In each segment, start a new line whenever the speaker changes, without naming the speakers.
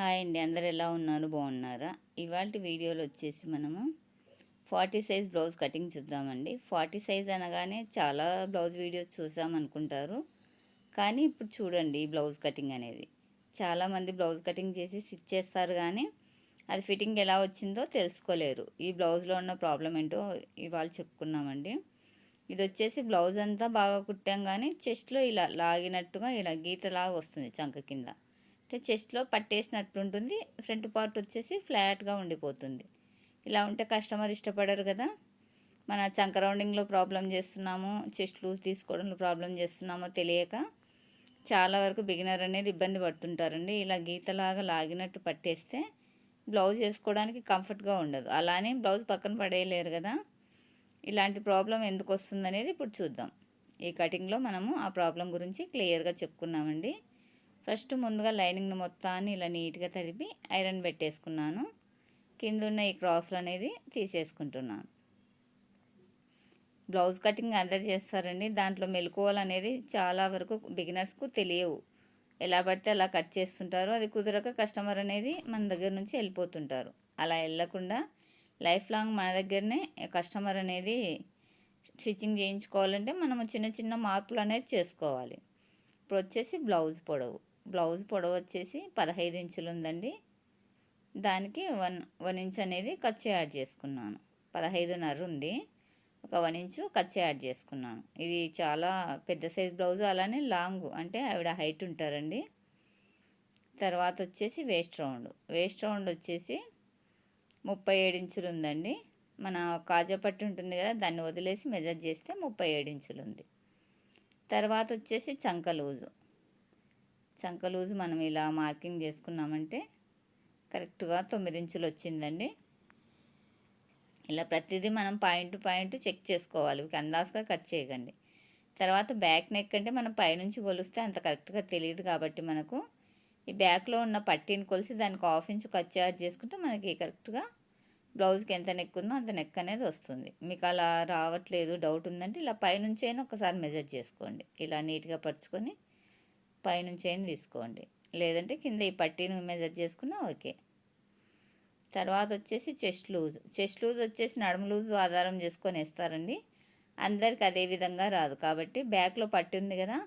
Hi అండి. అందరు ఎలా ఉన్నారు? బాగున్నారా? ఇవాళ వీడియోలో వచ్చేసి మనము ఫార్టీ సైజ్ బ్లౌజ్ కటింగ్ చూద్దామండి. ఫార్టీ సైజ్ అనగానే చాలా బ్లౌజ్ వీడియోస్ చూసామనుకుంటారు కానీ ఇప్పుడు చూడండి ఈ బ్లౌజ్ కటింగ్ అనేది. చాలామంది బ్లౌజ్ కటింగ్ చేసి స్టిచ్ చేస్తారు కానీ అది ఫిట్టింగ్ ఎలా వచ్చిందో తెలుసుకోలేరు. ఈ బ్లౌజ్లో ఉన్న ప్రాబ్లం ఏంటో ఇవాళ చెప్పుకున్నామండి. ఇది వచ్చేసి బ్లౌజ్ అంతా బాగా కుట్టాం కానీ చెస్ట్లో ఇలా లాగినట్టుగా ఇలా గీతలాగా వస్తుంది చంక కింద. అంటే చెస్ట్లో పట్టేసినట్టు ఉంటుంది ఫ్రంట్ పార్ట్ వచ్చేసి ఫ్లాట్గా ఉండిపోతుంది. ఇలా ఉంటే కస్టమర్ ఇష్టపడరు కదా. మన చంక రౌండింగ్లో ప్రాబ్లం చేస్తున్నాము చెస్ట్ లూజ్ తీసుకోవడంలో ప్రాబ్లం చేస్తున్నామో తెలియక చాలా వరకు బిగినర్ అనేది ఇబ్బంది పడుతుంటారండి. ఇలా గీతలాగా లాగినట్టు పట్టేస్తే బ్లౌజ్ వేసుకోవడానికి కంఫర్ట్గా ఉండదు. అలానే బ్లౌజ్ పక్కన పడేయలేరు కదా. ఇలాంటి ప్రాబ్లం ఎందుకు వస్తుందనేది ఇప్పుడు చూద్దాం. ఈ కటింగ్లో మనము ఆ ప్రాబ్లం గురించి క్లియర్గా చెప్పుకున్నామండి. ఫస్ట్ ముందుగా లైనింగ్ను మొత్తాన్ని ఇలా నీట్గా తడిపి ఐరన్ పెట్టేసుకున్నాను. కింద ఉన్న ఈ క్రాస్లు అనేది తీసేసుకుంటున్నాను. బ్లౌజ్ కటింగ్ అందరు చేస్తారండి. దాంట్లో మెలకువలు అనేది చాలా వరకు బిగినర్స్కు తెలియవు. ఎలా పడితే అలా కట్ చేస్తుంటారు. అది కుదరక కస్టమర్ అనేది మన దగ్గర నుంచి వెళ్ళిపోతుంటారు. అలా వెళ్ళకుండా లైఫ్ లాంగ్ మన దగ్గరనే కస్టమర్ అనేది స్టిచ్చింగ్ చేయించుకోవాలంటే మనము చిన్న చిన్న మార్పులు అనేది చేసుకోవాలి. ఇప్పుడు వచ్చేసి బ్లౌజ్ పొడవు. బ్లౌజ్ పొడవు వచ్చేసి పదహైదు ఇంచులు ఉందండి దానికి వన్ వన్ ఇంచ్ అనేది ఖర్చు యాడ్ చేసుకున్నాను. పదహైదున్నర ఉంది ఒక వన్ ఇంచు ఖర్చు యాడ్ చేసుకున్నాను. ఇది చాలా పెద్ద సైజ్ బ్లౌజ్ అలానే లాంగ్ అంటే ఆవిడ హైట్ ఉంటారండి. తర్వాత వచ్చేసి వేస్ట్ రౌండ్. వేస్ట్ రౌండ్ వచ్చేసి ముప్పై ఏడు ఇంచులు ఉందండి మన కాజా పట్టి ఉంటుంది కదా దాన్ని వదిలేసి మెజర్ చేస్తే ముప్పై ఏడు ఇంచులు ఉంది తర్వాత వచ్చేసి చంక లూజు. చంక లూజు మనం ఇలా మార్కింగ్ చేసుకున్నామంటే కరెక్ట్గా తొమ్మిది ఇంచులు వచ్చిందండి. ఇలా ప్రతిదీ మనం పాయింట్ పాయింట్ చెక్ చేసుకోవాలి. అందాజుగా కట్ చేయకండి. తర్వాత బ్యాక్ నెక్ అంటే మనం పైనుంచి కొలిస్తే అంత కరెక్ట్గా తెలియదు కాబట్టి మనకు ఈ బ్యాక్లో ఉన్న పట్టీని కొలిసి దానికి హాఫ్ ఇంచ్ కట్ యాడ్ చేసుకుంటే మనకి కరెక్ట్గా బ్లౌజ్కి ఎంత నెక్ ఉందో అంత నెక్ అనేది వస్తుంది. మీకు అలా రావట్లేదు డౌట్ ఉందంటే ఇలా పైనుంచి అయినా ఒకసారి మెజర్ చేసుకోండి. ఇలా నీట్గా పరుచుకొని పైనుంచి అయినా తీసుకోండి. లేదంటే కింద ఈ పట్టీని మెజర్ చేసుకున్నా ఓకే. తర్వాత వచ్చేసి చెస్ట్ లూజ్. చెస్ట్ లూజ్ వచ్చేసి నడుము లూజ్ ఆధారం చేసుకొని వేస్తారండి. అందరికి అదే విధంగా రాదు. కాబట్టి బ్యాక్లో పట్టి ఉంది కదా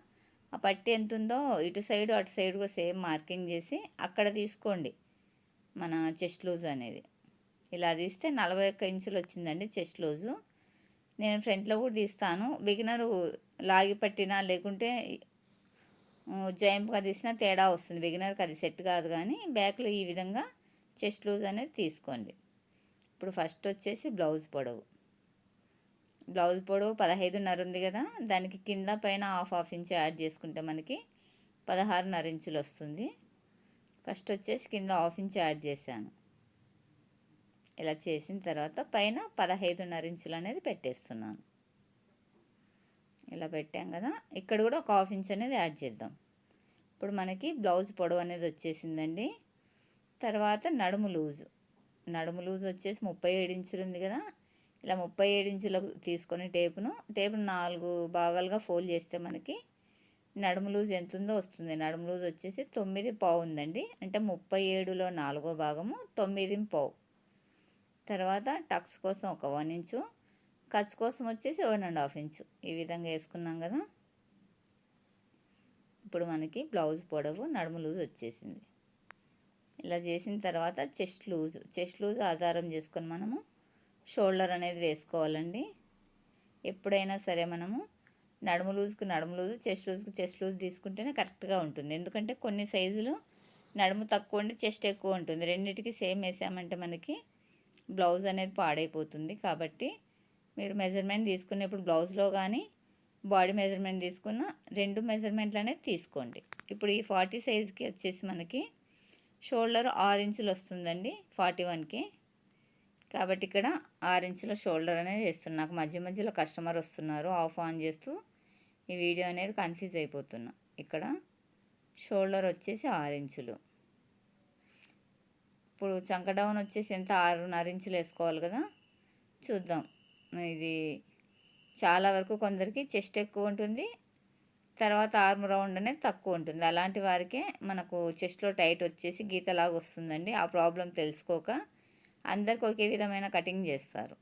ఆ పట్టి ఎంత ఉందో ఇటు సైడ్ అటు సైడ్ కూడా సేమ్ మార్కింగ్ చేసి అక్కడ తీసుకోండి మన చెస్ట్ లూజ్ అనేది. ఇలా తీస్తే నలభై ఒక్క ఇంచులు వచ్చిందండి చెస్ట్ లూజు. నేను ఫ్రంట్లో కూడా తీస్తాను. బిగినరు లాగి పట్టినా లేకుంటే జయింపుగా తీసిన తేడా వస్తుంది. బిగినర్కి అది సెట్ కాదు కానీ బ్యాక్లో ఈ విధంగా చెస్ట్ లూజ్ అనేది తీసుకోండి. ఇప్పుడు ఫస్ట్ వచ్చేసి బ్లౌజ్ పొడవు. బ్లౌజ్ పొడవు పదహైదున్నర ఉంది కదా దానికి కింద పైన హాఫ్ హాఫ్ ఇంచ్ యాడ్ చేసుకుంటే మనకి పదహారున్నర ఇంచులు వస్తుంది. ఫస్ట్ వచ్చేసి కింద హాఫ్ ఇంచ్ యాడ్ చేశాను. ఇలా చేసిన తర్వాత పైన పదహైదున్నర ఇంచులు అనేది పెట్టేస్తున్నాను. ఇలా పెట్టాం కదా ఇక్కడ కూడా ఒక హాఫ్ ఇంచ్ అనేది యాడ్ చేద్దాం. ఇప్పుడు మనకి బ్లౌజ్ పొడవు అనేది వచ్చేసిందండి. తర్వాత నడుము లూజు. నడుము లూజ్ వచ్చేసి ముప్పై ఏడు ఇంచులు ఉంది కదా ఇలా ముప్పై ఏడు ఇంచులకు తీసుకొని టేపును టేపును నాలుగు భాగాలుగా ఫోల్డ్ చేస్తే మనకి నడుము లూజ్ ఎంత ఉందో వస్తుంది. నడుము లూజ్ వచ్చేసి తొమ్మిది పావు ఉందండి. అంటే ముప్పై ఏడులో నాలుగో భాగము తొమ్మిది పావు. తర్వాత టక్స్ కోసం ఒక వన్ ఇంచు ఖర్చు కోసం వచ్చేసి వన్ అండ్ హాఫ్ ఇంచు. ఈ విధంగా వేసుకున్నాం కదా. ఇప్పుడు మనకి బ్లౌజ్ పొడవు నడుము లూజ్ వచ్చేసింది. ఇలా చేసిన తర్వాత చెస్ట్ లూజ్ చెస్ట్ లూజ్ ఆధారం చేసుకొని మనము షోల్డర్ అనేది వేసుకోవాలండి. ఎప్పుడైనా సరే మనము నడుము లూజ్కి నడుము లూజు చెస్ట్ లూజ్కి చెస్ట్ లూజ్ తీసుకుంటేనే కరెక్ట్గా ఉంటుంది. ఎందుకంటే కొన్ని సైజులు నడుము తక్కువ ఉండి చెస్ట్ ఎక్కువ ఉంటుంది. రెండింటికి సేమ్ వేసామంటే మనకి బ్లౌజ్ అనేది పాడైపోతుంది కాబట్టి మీరు మెజర్మెంట్ తీసుకునేప్పుడు బ్లౌజ్లో కానీ బాడీ మెజర్మెంట్ తీసుకున్న రెండు మెజర్మెంట్లు అనేది తీసుకోండి. ఇప్పుడు ఈ ఫార్టీ సైజ్కి వచ్చేసి మనకి షోల్డర్ ఆరు ఇంచులు వస్తుందండి ఫార్టీ వన్కి కాబట్టి ఇక్కడ ఆరు ఇంచుల షోల్డర్ అనేది వేస్తున్నా. నాకు మధ్య మధ్యలో కస్టమర్ వస్తున్నారు ఆఫ్ ఆన్ చేస్తూ ఈ వీడియో అనేది కన్ఫ్యూజ్ అయిపోతున్నా. ఇక్కడ షోల్డర్ వచ్చేసి ఆరు ఇంచులు. ఇప్పుడు చంక డౌన్ వచ్చేసి ఎంత? ఆరున్నర ఇంచులు వేసుకోవాలి కదా? చూద్దాం. ఇది చాలా వరకు కొందరికి చెస్ట్ ఎక్కువ ఉంటుంది. తర్వాత ఆర్మ్ రౌండ్ అనేది తక్కువ ఉంటుంది. అలాంటి వారికే మనకు చెస్ట్లో టైట్ వచ్చేసి గీతలాగా వస్తుందండి. ఆ ప్రాబ్లం తెలుసుకోక అందరికి ఒకే విధమైన కటింగ్ చేస్తారు.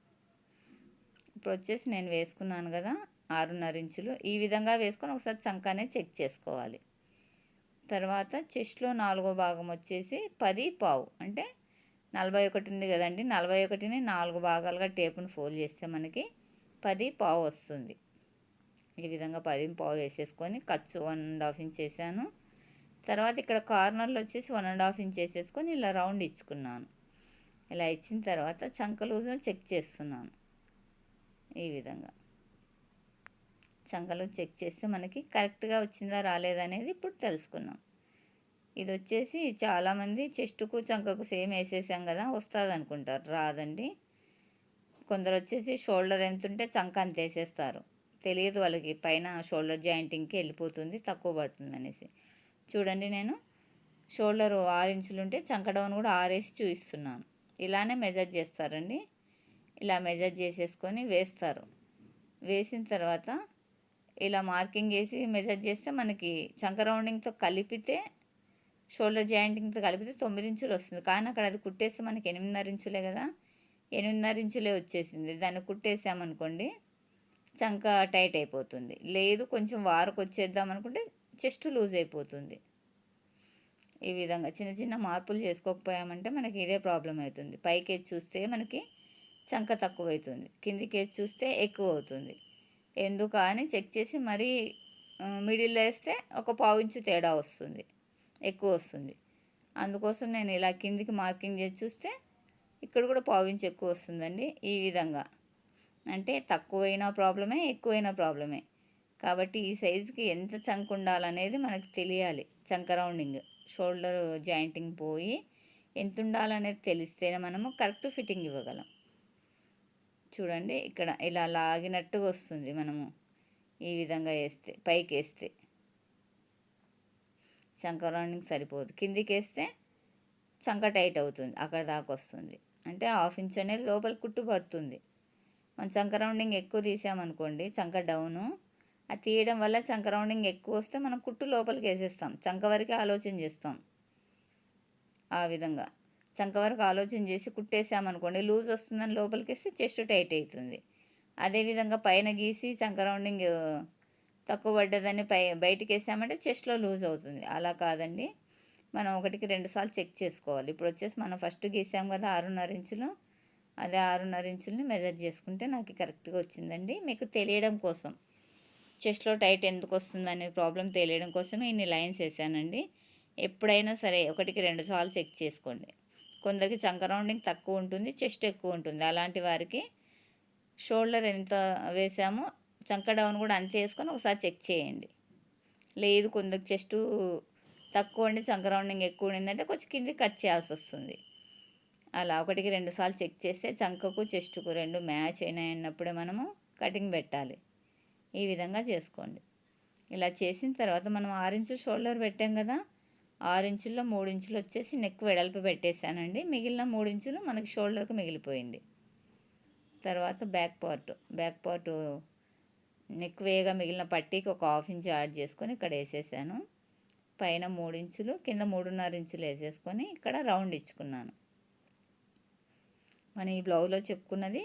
ఇప్పుడు వచ్చేసి నేను వేసుకున్నాను కదా ఆరున్నర ఇంచులు. ఈ విధంగా వేసుకొని ఒకసారి చంక అనేది చెక్ చేసుకోవాలి. తర్వాత చెస్ట్లో నాలుగో భాగం వచ్చేసి పది పావు. అంటే నలభై ఒకటి ఉంది కదండి. నలభై ఒకటిని నాలుగు భాగాలుగా టేపును ఫోల్డ్ చేస్తే మనకి పది పావు వస్తుంది. ఈ విధంగా పది పావు వేసేసుకొని ఖర్చు వన్ అండ్ హాఫ్ ఇంచ్ వేసాను. తర్వాత ఇక్కడ కార్నర్లు వచ్చేసి వన్ అండ్ హాఫ్ ఇంచ్ వేసేసుకొని ఇలా రౌండ్ ఇచ్చుకున్నాను. ఇలా ఇచ్చిన తర్వాత చంక చెక్ చేస్తున్నాను. ఈ విధంగా. చంకలు చెక్ చేస్తే మనకి కరెక్ట్గా వచ్చిందా రాలేదనేది ఇప్పుడు తెలుసుకున్నాం. ఇది వచ్చేసి చాలామంది చెస్టుకు చంకకు సేమ్ వేసేసాం కదా వస్తుంది అనుకుంటారు రాదండి. కొందరు వచ్చేసి షోల్డర్ ఎంత ఉంటే చంక అంత వేసేస్తారు. తెలియదు వాళ్ళకి పైన షోల్డర్ జాయింటింగ్కి వెళ్ళిపోతుంది తక్కువ పడుతుంది అనేసి. చూడండి నేను షోల్డర్ ఆరు ఇంచులు ఉంటే చంక డౌన్ కూడా ఆరేసి చూపిస్తున్నాను. ఇలానే మెజర్ చేస్తారండి. ఇలా మెజర్ చేసేసుకొని వేస్తారు. వేసిన తర్వాత ఇలా మార్కింగ్ వేసి మెజర్ చేస్తే మనకి చంక రౌండింగ్తో కలిపితే షోల్డర్ జాయింటింగ్తో కలిపితే తొమ్మిది ఇంచులు వస్తుంది. కానీ అక్కడ అది కుట్టేస్తే మనకి ఎనిమిదిన్నర ఇంచులే కదా? ఎనిమిదిన్నర ఇంచులే వచ్చేసింది. దాన్ని కుట్టేసామనుకోండి చంక టైట్ అయిపోతుంది. లేదు కొంచెం వారకు వచ్చేద్దాం అనుకుంటే చెస్ట్ లూజ్ అయిపోతుంది. ఈ విధంగా చిన్న చిన్న మార్పులు చేసుకోకపోయామంటే మనకి ఇదే ప్రాబ్లం అవుతుంది. పైకి చూస్తే మనకి చంక తక్కువ అవుతుంది కిందికి చూస్తే ఎక్కువ అవుతుంది ఎందుకు అని చెక్ చేసి మరీ మిడిల్లో వేస్తే ఒక పావు ఇంచు తేడా వస్తుంది. ఎక్కువ వస్తుంది అందుకోసం నేను ఇలా కిందికి మార్కింగ్ చేసి చూస్తే ఇక్కడ కూడా పావించి ఎక్కువ వస్తుందండి ఈ విధంగా. అంటే తక్కువైనా ప్రాబ్లమే ఎక్కువైనా ప్రాబ్లమే. కాబట్టి ఈ సైజుకి ఎంత చంక ఉండాలనేది మనకు తెలియాలి. చంక రౌండింగ్ షోల్డర్ జాయింటింగ్ పోయి ఎంత ఉండాలనేది తెలిస్తేనే మనము కరెక్ట్ ఫిట్టింగ్ ఇవ్వగలం. చూడండి ఇక్కడ ఇలా లాగినట్టుగా వస్తుంది మనము ఈ విధంగా వేస్తే పైకి వేస్తే. చంక రౌండింగ్ సరిపోదు. కిందికి వేస్తే చంక టైట్ అవుతుంది. అక్కడ దాకా వస్తుంది. అంటే హాఫ్ ఇంచ్ అనేది లోపల కుట్టు పడుతుంది. మనం చంక రౌండింగ్ ఎక్కువ తీసామనుకోండి చంక డౌను. అది తీయడం వల్ల చంక రౌండింగ్ ఎక్కువ వస్తే మనం కుట్టు లోపలికి వేసేస్తాం. చంక వరకే ఆలోచన చేస్తాం. ఆ విధంగా. చంక వరకు ఆలోచన చేసి కుట్టేసామనుకోండి లూజ్ వస్తుందని లోపలికి వేస్తే చెస్ట్ టైట్ అవుతుంది. అదేవిధంగా పైన గీసి చంక రౌండింగ్ తక్కువ పడ్డదని పై బయటికి వేసామంటే చెస్ట్లో లూజ్ అవుతుంది. అలా కాదండి. మనం ఒకటికి రెండు సార్లు చెక్ చేసుకోవాలి. ఇప్పుడు వచ్చేసి మనం ఫస్ట్ గీసాం కదా ఆరున్నర ఇంచులు. అదే ఆరున్నర ఇంచుల్ని మెజర్ చేసుకుంటే నాకు కరెక్ట్గా వచ్చిందండి. మీకు తెలియడం కోసం. చెస్ట్లో టైట్ ఎందుకు వస్తుంది అనే ప్రాబ్లం తెలియడం కోసమే ఇన్ని లైన్స్ వేసానండి. ఎప్పుడైనా సరే ఒకటికి రెండు సార్లు చెక్ చేసుకోండి. కొందరికి చంక రౌండింగ్ తక్కువ ఉంటుంది చెస్ట్ ఎక్కువ ఉంటుంది. అలాంటి వారికి షోల్డర్ ఎంత వేసామో చంక డౌన్ కూడా అంతే వేసుకొని ఒకసారి చెక్ చేయండి. లేదు కొందరికి చెస్ట్ తక్కువ ఉండి చంక రౌండింగ్ ఎక్కువ ఉండిందంటే కొంచెం కింద కట్ చేయాల్సి వస్తుంది. అలా ఒకటికి రెండు సార్లు చెక్ చేస్తే చంకకు చెస్ట్కు రెండు మ్యాచ్ అయినాయన్నప్పుడే మనము కటింగ్ పెట్టాలి. ఈ విధంగా చేసుకోండి. ఇలా చేసిన తర్వాత మనం ఆరు షోల్డర్ పెట్టాం కదా ఆరు ఇంచుల్లో మూడు ఇంచులు వచ్చేసి నెక్ వెడల్పు పెట్టేశానండి. మిగిలిన మూడు ఇంచులు మనకి షోల్డర్కి మిగిలిపోయింది. తర్వాత back part back part neck వేగా మిగిలిన పట్టీకి ఒక హాఫ్ ఇంచ్ యాడ్ చేసుకొని ఇక్కడ వేసేసాను. పైన మూడు ఇంచులు కింద మూడున్నర ఇంచులు వేసేసుకొని ఇక్కడ రౌండ్ ఇచ్చుకున్నాను. మనం ఈ బ్లౌజ్లో చెప్పుకున్నది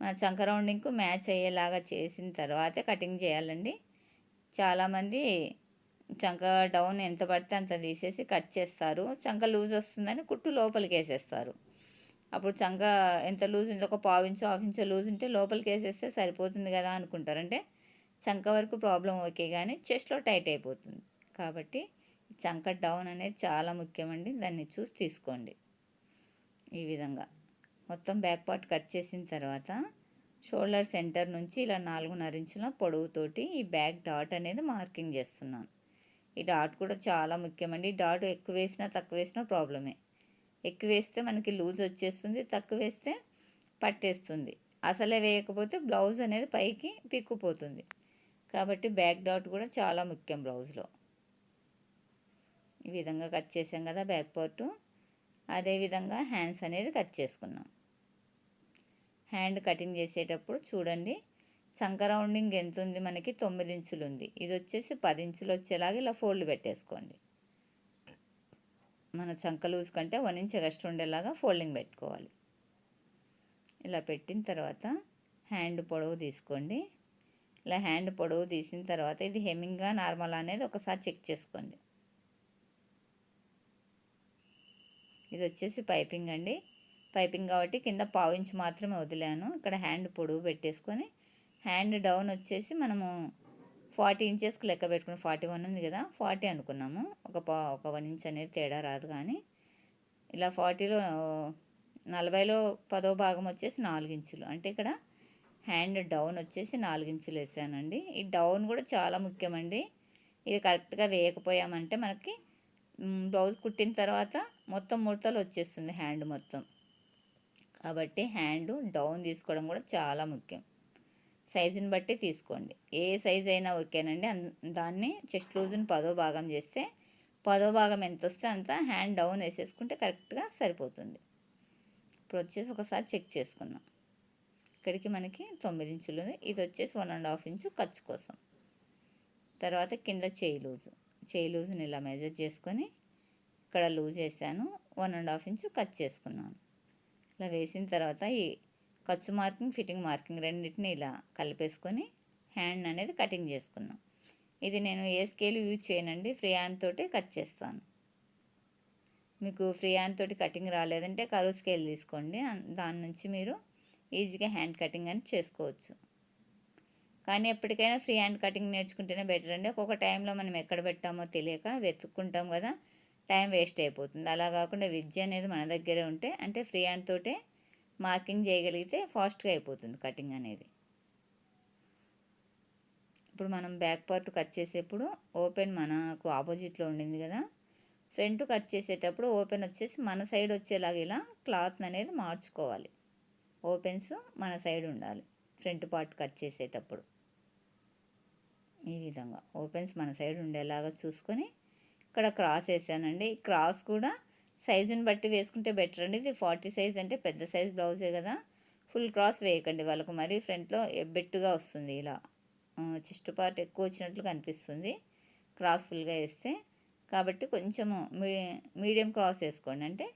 మన చంక రౌండింగ్కు మ్యాచ్ అయ్యేలాగా చేసిన తర్వాతే కటింగ్ చేయాలండి. చాలామంది చంక డౌన్ ఎంత పడితే అంత తీసేసి కట్ చేస్తారు. చంక లూజ్ వస్తుందని కుట్టు లోపలికి వేసేస్తారు. అప్పుడు చంక ఎంత లూజ్ ఉందో ఒక పావు ఇంచు హాఫ్ ఇంచు లూజ్ ఉంటే లోపలికి వేసేస్తే సరిపోతుంది కదా అనుకుంటారు. అంటే చంక వరకు ప్రాబ్లం ఓకే కానీ చెస్ట్లో టైట్ అయిపోతుంది. కాబట్టి చంక డౌన్ అనేది చాలా ముఖ్యమండి. దాన్ని చూసి తీసుకోండి. ఈ విధంగా. మొత్తం బ్యాక్ పార్ట్ కట్ చేసిన తర్వాత షోల్డర్ సెంటర్ నుంచి ఇలా నాలుగున్నర ఇంచుల పొడవుతోటి ఈ బ్యాక్ డాట్ అనేది మార్కింగ్ చేస్తున్నాను. ఈ డాట్ కూడా చాలా ముఖ్యమండి. డాట్ ఎక్కువ వేసినా తక్కువ వేసినా ప్రాబ్లమే. ఎక్కువ వేస్తే మనకి లూజ్ వచ్చేస్తుంది తక్కువ వేస్తే పట్టేస్తుంది. అసలే వేయకపోతే బ్లౌజ్ అనేది పైకి పిక్కుపోతుంది. కాబట్టి బ్యాక్ డాట్ కూడా చాలా ముఖ్యం బ్లౌజ్లో ఈ విధంగా కట్ చేసాం కదా బ్యాక్ పార్టు. అదేవిధంగా హ్యాండ్స్ అనేది కట్ చేసుకున్నాం. హ్యాండ్ కటింగ్ చేసేటప్పుడు చూడండి చంక రౌండింగ్ ఎంత ఉంది మనకి? తొమ్మిది ఇంచులు ఉంది. ఇది వచ్చేసి పది ఇంచులు వచ్చేలాగా ఇలా ఫోల్డ్ పెట్టేసుకోండి. మన చంక లూజ్ కంటే వన్ ఇంచ్ ఎక్స్ట్రా ఉండేలాగా ఫోల్డింగ్ పెట్టుకోవాలి. ఇలా పెట్టిన తర్వాత హ్యాండ్ పొడవు తీసుకోండి. ఇలా హ్యాండ్ పొడవు తీసిన తర్వాత ఇది హెమ్మింగ్గా నార్మల్ అనేది ఒకసారి చెక్ చేసుకోండి. ఇది వచ్చేసి పైపింగ్ అండి. పైపింగ్ కాబట్టి కింద పావు ఇంచు మాత్రమే వదిలాను. ఇక్కడ హ్యాండ్ పొడవు పెట్టేసుకొని హ్యాండ్ డౌన్ వచ్చేసి మనము ఫార్టీ ఇంచెస్కి లెక్క పెట్టుకుని ఫార్టీ వన్ ఉంది కదా ఫార్టీ అనుకున్నాము. ఒక పా ఒక వన్ ఇంచ్ అనేది తేడా రాదు కానీ ఇలా ఫార్టీలో నలభైలో పదో భాగం వచ్చేసి నాలుగు ఇంచులు. అంటే ఇక్కడ హ్యాండ్ డౌన్ వచ్చేసి నాలుగించులు వేసానండి. ఈ డౌన్ కూడా చాలా ముఖ్యమండి. ఇది కరెక్ట్గా వేయకపోయామంటే మనకి బ్లౌజ్ కుట్టిన తర్వాత మొత్తం ముడతలు వచ్చేస్తుంది హ్యాండ్ మొత్తం. కాబట్టి హ్యాండ్ డౌన్ తీసుకోవడం కూడా చాలా ముఖ్యం. సైజుని బట్టి తీసుకోండి. ఏ సైజ్ అయినా ఓకేనండి. దాన్ని చెస్ట్ లూజ్ని పదో భాగం చేస్తే పదో భాగం ఎంత వస్తే అంత హ్యాండ్ డౌన్ వేసేసుకుంటే కరెక్ట్గా సరిపోతుంది. ఇప్పుడు వచ్చేసి ఒకసారి చెక్ చేసుకుందాం. ఇక్కడికి మనకి తొమ్మిది ఇంచులు ఇది వచ్చేసి వన్ అండ్ హాఫ్ ఇంచు ఖర్చు కోసం. తర్వాత కింద చేయి లూజు. చేయి లూజుని ఇలా మెజర్ చేసుకొని ఇక్కడ లూజ్ వేసాను. One and half inch cut చేసుకున్నాను. ఇలా వేసిన తర్వాత ఈ ఖర్చు మార్కింగ్ ఫిట్టింగ్ మార్కింగ్ రెండింటిని ఇలా కలిపేసుకొని హ్యాండ్ అనేది కటింగ్ చేసుకున్నాం. ఇది నేను ఏ స్కేల్ యూజ్ చేయనండి. ఫ్రీ హ్యాండ్ తోటి కట్ చేస్తాను. మీకు ఫ్రీ హ్యాండ్ తోటి కటింగ్ రాలేదంటే కరువు స్కేల్ తీసుకోండి. దాని నుంచి మీరు ఈజీగా హ్యాండ్ కటింగ్ అని చేసుకోవచ్చు. కానీ ఎప్పటికైనా ఫ్రీ హ్యాండ్ కటింగ్ నేర్చుకుంటేనే బెటర్ అండి. ఒక్కొక్క టైంలో మనం ఎక్కడ పెట్టామో తెలియక వెతుక్కుంటాం కదా టైం వేస్ట్ అయిపోతుంది. అలా కాకుండా విద్య అనేది మన దగ్గరే ఉంటే అంటే ఫ్రీ హ్యాండ్ తోటే మార్కింగ్ చేయగలిగితే ఫాస్ట్గా అయిపోతుంది కటింగ్ అనేది. ఇప్పుడు మనం బ్యాక్ పార్ట్ కట్ చేసేప్పుడు ఓపెన్ మనకు ఆపోజిట్లో ఉండింది కదా ఫ్రంట్ కట్ చేసేటప్పుడు ఓపెన్ వచ్చేసి మన సైడ్ వచ్చేలాగా ఇలా క్లాత్ అనేది మార్చుకోవాలి. ఓపెన్స్ మన సైడ్ ఉండాలి. ఫ్రంట్ పార్ట్ కట్ చేసేటప్పుడు. ఈ విధంగా ఓపెన్స్ మన సైడ్ ఉండేలాగా చూసుకొని ఇక్కడ క్రాస్ వేసానండి. క్రాస్ కూడా సైజుని బట్టి వేసుకుంటే బెటర్ అండి. ఇది ఫార్టీ సైజ్ అంటే పెద్ద సైజ్ బ్లౌజే కదా. ఫుల్ క్రాస్ వేయకండి వాళ్ళకు. మరీ ఫ్రంట్లో ఎబ్బెట్టుగా వస్తుంది ఇలా. చెస్ట్ పార్ట్ ఎక్కువ వచ్చినట్లు కనిపిస్తుంది. క్రాస్ ఫుల్గా వేస్తే. కాబట్టి కొంచెము మీడియం క్రాస్ వేసుకోండి. అంటే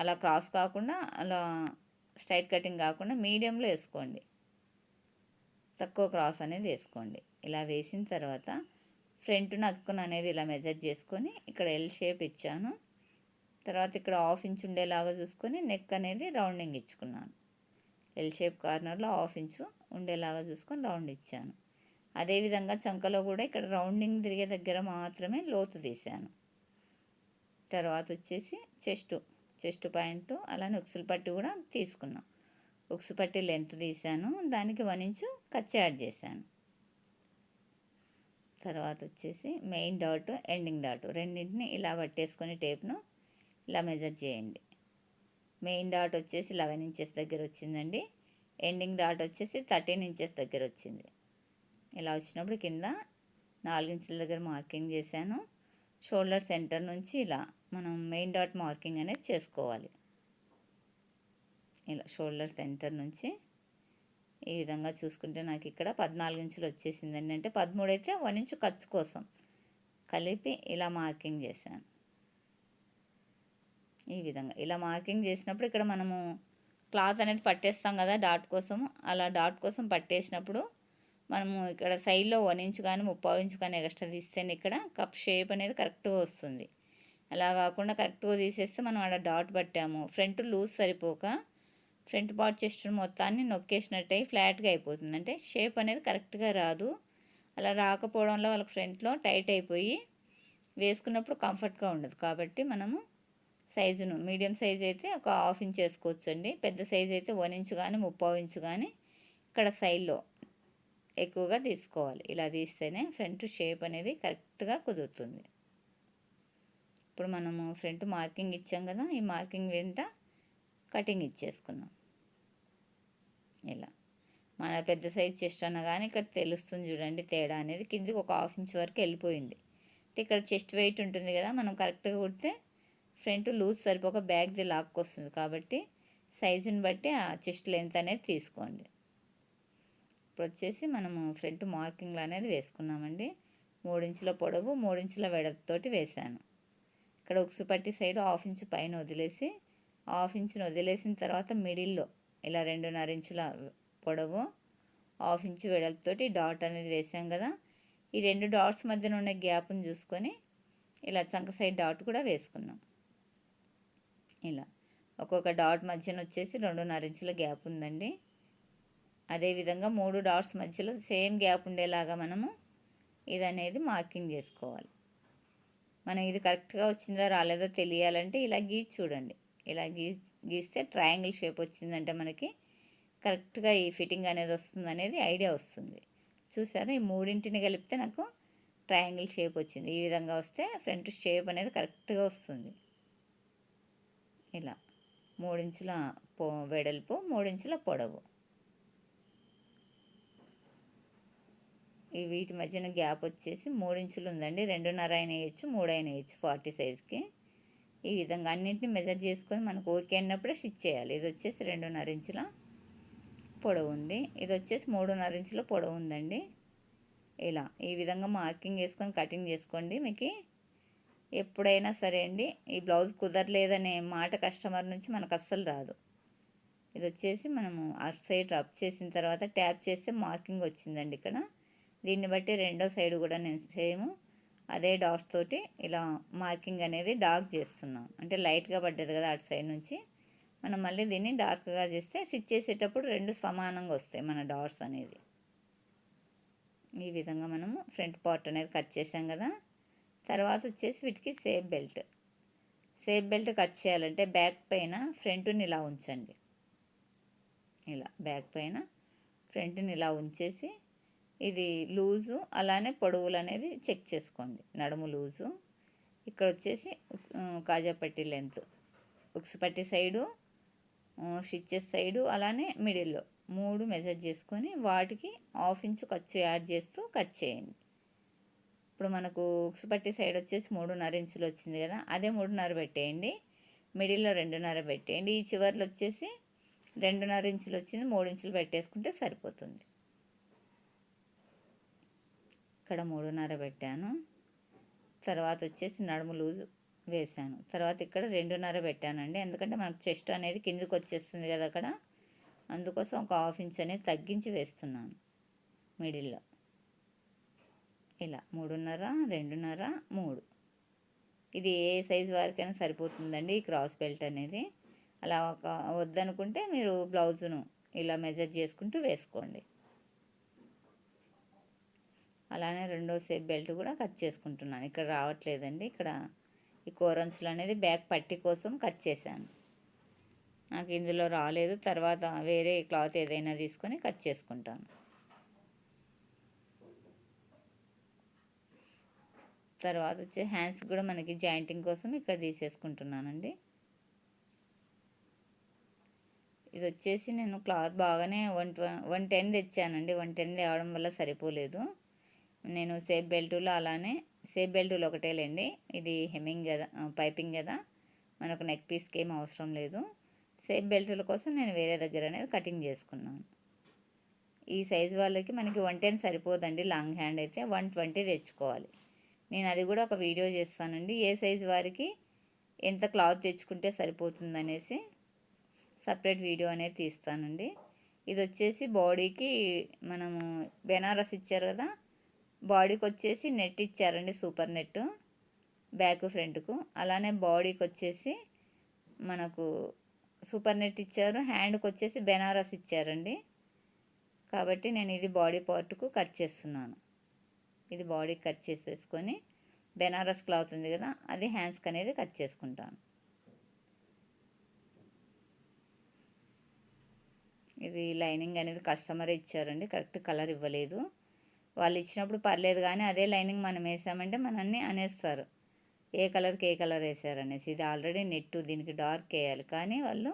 అలా క్రాస్ కాకుండా అలా స్ట్రైట్ కటింగ్ కాకుండా మీడియంలో వేసుకోండి. తక్కువ క్రాస్ అనేది వేసుకోండి. ఇలా వేసిన తర్వాత ఫ్రంట్ నక్కున అనేది ఇలా మెజర్ చేసుకొని ఇక్కడ ఎల్ షేప్ ఇచ్చాను. తర్వాత ఇక్కడ హాఫ్ ఇంచ్ ఉండేలాగా చూసుకొని నెక్ అనేది రౌండింగ్ ఇచ్చుకున్నాను. ఎల్ షేప్ కార్నర్లో హాఫ్ ఇంచు ఉండేలాగా చూసుకొని రౌండ్ ఇచ్చాను. అదేవిధంగా చంకలో కూడా ఇక్కడ రౌండింగ్ తిరిగే దగ్గర మాత్రమే లోతు తీశాను తర్వాత వచ్చేసి చెస్ట్ చెస్ట్ పాయింట్ అలానే ఉక్సులు పట్టి కూడా తీసుకున్నాం. ఉక్సు పట్టి లెంత్ తీసాను దానికి వన్ ఇంచు కచ్చి యాడ్ చేశాను. తర్వాత వచ్చేసి మెయిన్ డాట్ ఎండింగ్ డాట్ రెండింటిని ఇలా పట్టేసుకొని టేప్ను ఇలా మెజర్ చేయండి. మెయిన్ డాట్ వచ్చేసి లెవెన్ ఇంచెస్ దగ్గర వచ్చిందండి ఎండింగ్ డాట్ వచ్చేసి థర్టీన్ ఇంచెస్ దగ్గర వచ్చింది. ఇలా వచ్చినప్పుడు కింద నాలుగు ఇంచుల దగ్గర మార్కింగ్ చేశాను షోల్డర్ సెంటర్ నుంచి ఇలా మనం మెయిన్ డాట్ మార్కింగ్ అనేది చేసుకోవాలి. ఇలా షోల్డర్ సెంటర్ నుంచి ఈ విధంగా చూసుకుంటే నాకు ఇక్కడ పద్నాలుగు ఇంచులు వచ్చేసిందండి అంటే పదమూడు అయితే వన్ ఇంచు ఖర్చు కోసం కలిపి ఇలా మార్కింగ్ చేశాను. ఈ విధంగా ఇలా మార్కింగ్ చేసినప్పుడు ఇక్కడ మనము క్లాత్ అనేది పట్టేస్తాం కదా డాట్ కోసం. అలా డాట్ కోసం పట్టేసినప్పుడు మనము ఇక్కడ సైడ్లో వన్ ఇంచు కానీ ముప్పావు ఇంచు కానీ ఎక్స్ట్రా తీస్తేనే ఇక్కడ కప్ షేప్ అనేది కరెక్ట్గా వస్తుంది. అలా కాకుండా కరెక్ట్గా తీసేస్తే మనం అక్కడ డాట్ పట్టాము. ఫ్రంట్ లూజ్ సరిపోక ఫ్రంట్ పార్ట్ చెస్ట్ మొత్తాన్ని నొక్కేసినట్టు ఫ్లాట్గా అయిపోతుంది. అంటే షేప్ అనేది కరెక్ట్గా రాదు. అలా రాకపోవడంలో వాళ్ళకి ఫ్రంట్లో టైట్ అయిపోయి వేసుకున్నప్పుడు కంఫర్ట్గా ఉండదు. కాబట్టి మనము సైజును మీడియం సైజ్ అయితే ఒక హాఫ్ ఇంచ్ వేసుకోవచ్చండి. పెద్ద సైజ్ అయితే వన్ ఇంచ్ కానీ ముప్పావు ఇంచ్ కానీ ఇక్కడ సైడ్లో ఎక్కువగా తీసుకోవాలి. ఇలా తీస్తేనే ఫ్రంట్ షేప్ అనేది కరెక్ట్గా కుదురుతుంది. ఇప్పుడు మనము ఫ్రంట్ మార్కింగ్ ఇచ్చాం కదా ఈ మార్కింగ్ వెంట కటింగ్ ఇచ్చేసుకున్నాం ఇలా. మన పెద్ద సైజ్ చెస్ట్ అన్న కానీ ఇక్కడ తెలుస్తుంది చూడండి తేడా అనేది. కిందికి ఒక హాఫ్ ఇంచ్ వరకు వెళ్ళిపోయింది. ఇక్కడ చెస్ట్ వెయిట్ ఉంటుంది కదా మనం కరెక్ట్గా కుడితే ఫ్రంట్ లూజ్ సరిపోక బ్యాగ్ది లాక్కొస్తుంది కాబట్టి సైజుని బట్టి ఆ చెస్ట్ లెంత్ అనేది తీసుకోండి. ఇప్పుడు వచ్చేసి మనము ఫ్రంట్ మార్కింగ్లు అనేది వేసుకున్నామండి. మూడించుల పొడవు మూడించుల వెడపుతోటి వేశాను. ఇక్కడ ఉక్సు పట్టి సైడ్ హాఫ్ ఇంచు పైన వదిలేసి హాఫ్ ఇంచుని వదిలేసిన తర్వాత మిడిల్లో ఇలా రెండున్నర ఇంచుల పొడవు హాఫ్ ఇంచు వెడల్పుతోటి డాట్ అనేది వేసాం కదా. ఈ రెండు డాట్స్ మధ్యన ఉన్న గ్యాప్ని చూసుకొని ఇలా చంక సైడ్ డాట్ కూడా వేసుకున్నాం ఇలా ఒక్కొక్క డాట్ మధ్యన వచ్చేసి రెండున్నర ఇంచుల గ్యాప్ ఉందండి. అదేవిధంగా మూడు డాట్స్ మధ్యలో సేమ్ గ్యాప్ ఉండేలాగా మనము ఇది అనేది మార్కింగ్ చేసుకోవాలి. మనం ఇది కరెక్ట్గా వచ్చిందో రాలేదో తెలియాలంటే ఇలా గీచి చూడండి. ఇలా గీ గీస్తే ట్రయాంగిల్ షేప్ వచ్చిందంటే మనకి కరెక్ట్గా ఈ ఫిట్టింగ్ అనేది వస్తుంది అనేది ఐడియా వస్తుంది. చూసారా? ఈ మూడింటిని కలిపితే నాకు ట్రయాంగిల్ షేప్ వచ్చింది. ఈ విధంగా వస్తే ఫ్రంట్ షేప్ అనేది కరెక్ట్గా వస్తుంది. ఇలా మూడించుల పొ వెడల్పు మూడించుల పొడవు. వీటి మధ్యన గ్యాప్ వచ్చేసి మూడించులు ఉందండి రెండున్నర అయిన వేయచ్చు మూడు అయిన వేయచ్చు ఫార్టీ సైజ్కి. ఈ విధంగా అన్నింటిని మెజర్ చేసుకొని మనకు ఓకే అన్నప్పుడే స్టిచ్ చేయాలి. ఇది వచ్చేసి రెండున్నర ఇంచుల పొడవు ఉంది. ఇది వచ్చేసి మూడున్నర ఇంచుల పొడవు ఉందండి. ఇలా ఈ విధంగా మార్కింగ్ చేసుకొని కటింగ్ చేసుకోండి మీకు. ఎప్పుడైనా సరే అండి ఈ బ్లౌజ్ కుదరలేదనే మాట కస్టమర్ నుంచి మనకు అస్సలు రాదు. ఇది వచ్చేసి మనము అటు సైడ్ రబ్ చేసిన తర్వాత ట్యాప్ చేస్తే మార్కింగ్ వచ్చిందండి ఇక్కడ. దీన్ని బట్టి రెండో సైడ్ కూడా నేను సేమ్ అదే డాట్స్ తోటి ఇలా మార్కింగ్ అనేది డార్క్ చేస్తున్నాం. అంటే లైట్గా పడ్డది కదా అటు సైడ్ నుంచి. మనం మళ్ళీ దీన్ని డార్క్గా చేస్తే స్టిచ్ చేసేటప్పుడు రెండు సమానంగా వస్తాయి మన డాట్స్ అనేది. ఈ విధంగా మనము ఫ్రంట్ పార్ట్ అనేది కట్ చేసాం కదా. తర్వాత వచ్చేసి వీటికి safe belt. Safe belt cut చేయాలంటే బ్యాక్ పైన ఫ్రంట్ని ఇలా ఉంచండి. ఇలా బ్యాక్ పైన ఫ్రంట్ని ఇలా ఉంచేసి ఇది లూజు అలానే పొడవులు అనేది చెక్ చేసుకోండి. నడుము లూజు. ఇక్కడ వచ్చేసి కాజాపట్టి లెంత్. ఉక్సుపట్టి సైడు స్టిచ్చెస్ సైడు అలానే మిడిల్లో మూడు మెజర్ చేసుకొని వాటికి హాఫ్ ఇంచు ఖర్చు యాడ్ చేస్తూ కట్ చేయండి. ఇప్పుడు మనకు ఉక్సుపట్టి సైడ్ వచ్చేసి మూడున్నర ఇంచులు వచ్చింది కదా అదే మూడున్నర పెట్టేయండి. మిడిల్లో రెండున్నర పెట్టేయండి. ఈ చివర్లో వచ్చేసి రెండున్నర ఇంచులు వచ్చింది మూడు ఇంచులు పెట్టేసుకుంటే సరిపోతుంది. ఇక్కడ మూడున్నర పెట్టాను. తర్వాత వచ్చేసి నడుము లూజ్ వేసాను తర్వాత ఇక్కడ రెండున్నర పెట్టానండి. ఎందుకంటే మనకు చెస్ట్ అనేది కిందికి వచ్చేస్తుంది కదా అక్కడ. అందుకోసం ఒక హాఫ్ ఇంచ్ అనేది తగ్గించి వేస్తున్నాను మిడిల్లో. ఇలా మూడున్నర రెండున్నర మూడు. ఇది ఏ సైజు వారికైనా సరిపోతుందండి ఈ క్రాస్ బెల్ట్ అనేది. అలా ఒక వద్దనుకుంటే మీరు బ్లౌజును ఇలా మెజర్ చేసుకుంటూ వేసుకోండి. అలానే రెండో సేప్ బెల్ట్ కూడా కట్ చేసుకుంటున్నాను. ఇక్కడ రావట్లేదండి. ఇక్కడ ఈ కోరంచులు అనేది బ్యాక్ పట్టి కోసం కట్ చేశాను. నాకు ఇందులో రాలేదు. తర్వాత వేరే క్లాత్ ఏదైనా తీసుకొని కట్ చేసుకుంటాను. తర్వాత వచ్చి హ్యాండ్స్ కూడా మనకి జాయింటింగ్ కోసం ఇక్కడ తీసేసుకుంటున్నానండి. ఇది వచ్చేసి నేను క్లాత్ బాగానే వన్ వన్ టెన్ తెచ్చానండి. వన్ టెన్ తేవడం వల్ల సరిపోలేదు. నేను సేఫ్ బెల్టులో అలానే సేఫ్ బెల్టులు ఒకటేలేండి ఇది హెమ్మింగ్ కదా పైపింగ్ కదా మనకు నెక్ పీస్కి ఏం అవసరం లేదు. సేఫ్ బెల్టుల కోసం నేను వేరే దగ్గర అనేది కటింగ్ చేసుకున్నాను. ఈ సైజు వాళ్ళకి మనకి వన్ టెన్ సరిపోదండి లాంగ్ హ్యాండ్ అయితే వన్ ట్వంటీ తెచ్చుకోవాలి. నేను అది కూడా ఒక వీడియో చేస్తానండి. ఏ సైజు వారికి ఎంత క్లాత్ తెచ్చుకుంటే సరిపోతుందనేసి సపరేట్ వీడియో అనేది తీస్తానండి. ఇది వచ్చేసి బాడీకి మనము బెనారస్ ఇచ్చారు కదా బాడీకి వచ్చేసి నెట్ ఇచ్చారండి సూపర్ నెట్. బ్యాక్ ఫ్రంట్కు. అలానే బాడీకి వచ్చేసి మనకు సూపర్ నెట్ ఇచ్చారు. హ్యాండ్కి వచ్చేసి బెనారస్ ఇచ్చారండి. కాబట్టి నేను ఇది బాడీ పార్ట్కు కట్ చేస్తున్నాను. ఇది బాడీకి కట్ చేసేసుకొని బెనారస్ క్లాత్ ఉంది కదా అది హ్యాండ్స్కి అనేది కట్ చేసుకుంటాను. ఇది లైనింగ్ అనేది కస్టమర్ ఇచ్చారండి. కరెక్ట్ కలర్ ఇవ్వలేదు. వాళ్ళు ఇచ్చినప్పుడు పర్లేదు కానీ అదే లైనింగ్ మనం వేసామంటే మనల్ని అనేస్తారు. ఏ కలర్కి ఏ కలర్ వేసారనేసి. ఇది ఆల్రెడీ నెట్ దీనికి డార్క్ వేయాలి. కానీ వాళ్ళు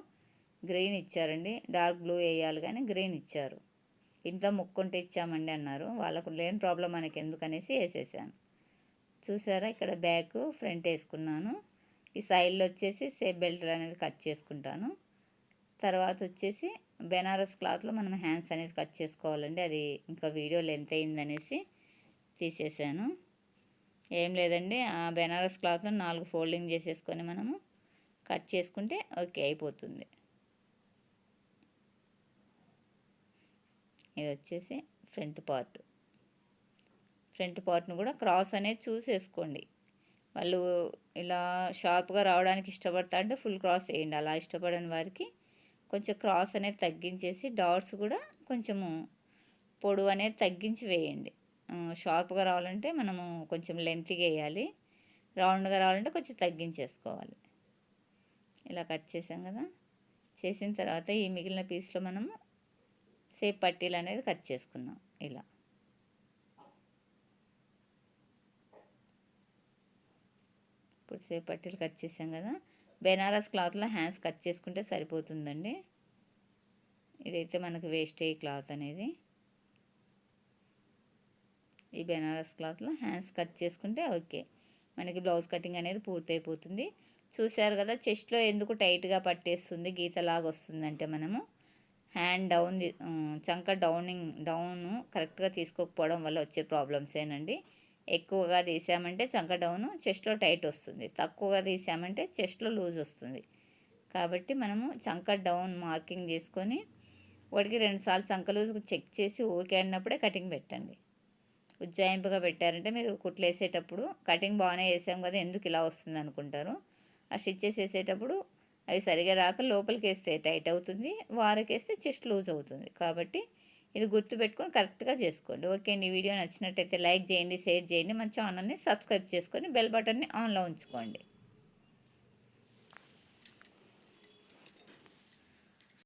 గ్రీన్ ఇచ్చారండి. డార్క్ బ్లూ వేయాలి కానీ గ్రీన్ ఇచ్చారు. ఇంట్లో ముక్కుంటే ఇచ్చామండి అన్నారు. వాళ్ళకు లేని ప్రాబ్లం మనకి ఎందుకనేసి వేసేసాను. చూసారా? ఇక్కడ బ్యాక్ ఫ్రంట్ వేసుకున్నాను. ఈ సైడ్లో వచ్చేసి సేఫ్ బెల్ట్ అనేది కట్ చేసుకుంటాను. తర్వాత వచ్చేసి బెనారస్ క్లాత్లో మనం హ్యాండ్స్ అనేది కట్ చేసుకోవాలండి. అది ఇంకా వీడియో లెంత్ అయిందనేసి తీసేసాను. ఏం లేదండి ఆ బెనారస్ క్లాత్లో నాలుగు ఫోల్డింగ్ చేసేసుకొని మనము కట్ చేసుకుంటే ఓకే అయిపోతుంది. ఇది వచ్చేసి ఫ్రంట్ పార్ట్. ఫ్రంట్ పార్ట్ను కూడా క్రాస్ అనేది చూసేసుకోండి. వాళ్ళు ఇలా షార్ప్గా రావడానికి ఇష్టపడతా అంటే ఫుల్ క్రాస్ వేయండి. అలా ఇష్టపడని వారికి కొంచెం క్రాస్ అనేది తగ్గించేసి డాట్స్ కూడా కొంచెము పొడవు అనేది తగ్గించి వేయండి. షార్ప్గా రావాలంటే మనము కొంచెం లెంత్గా వేయాలి. రౌండ్గా రావాలంటే కొంచెం తగ్గించేసుకోవాలి. ఇలా కట్ చేసాం కదా. చేసిన తర్వాత ఈ మిగిలిన పీస్లో మనము సేప్ పట్టీలు అనేది కట్ చేసుకున్నాం ఇలా. ఇప్పుడు సేపు పట్టీలు కట్ చేసాం కదా. బెనారస్ క్లాత్లో హ్యాండ్స్ కట్ చేసుకుంటే సరిపోతుందండి. ఇదైతే మనకు వేస్ట్ అయ్యే క్లాత్ అనేది. ఈ బెనారస్ క్లాత్లో హ్యాండ్స్ కట్ చేసుకుంటే ఓకే. మనకి బ్లౌజ్ కటింగ్ అనేది పూర్తయిపోతుంది. చూశారు కదా చెస్ట్లో ఎందుకు టైట్గా పట్టేస్తుంది? గీతలాగా వస్తుందంటే మనము హ్యాండ్ డౌన్ చంక డౌనింగ్ డౌన్ కరెక్ట్గా తీసుకోకపోవడం వల్ల వచ్చే ప్రాబ్లమ్స్ ఏనండి ఎక్కువగా తీసామంటే చంక డౌను చెస్ట్లో టైట్ వస్తుంది. తక్కువగా తీసామంటే చెస్ట్లో లూజ్ వస్తుంది. కాబట్టి మనము చంక డౌన్ మార్కింగ్ చేసుకొని వాటికి రెండుసార్లు చంక లూజ్ చెక్ చేసి ఓకే అన్నప్పుడే కటింగ్ పెట్టండి. ఉజ్జాయింపుగా పెట్టారంటే మీరు కుట్లు వేసేటప్పుడు కటింగ్ బాగానే వేసాం కదా ఎందుకు ఇలా వస్తుంది అనుకుంటారు. ఆ స్టిచ్చెస్ వేసేటప్పుడు అవి సరిగా రాక లోపలికి వేస్తే టైట్ అవుతుంది వారకేస్తే చెస్ట్ లూజ్ అవుతుంది. కాబట్టి ఇది గుర్తుపెట్టుకొని కరెక్ట్గా చేసుకోండి. ఓకే అండి. వీడియో నచ్చినట్టయితే లైక్ చేయండి షేర్ చేయండి. మన ఛానల్ని సబ్స్క్రైబ్ చేసుకొని బెల్ బటన్ని ఆన్లో ఉంచుకోండి.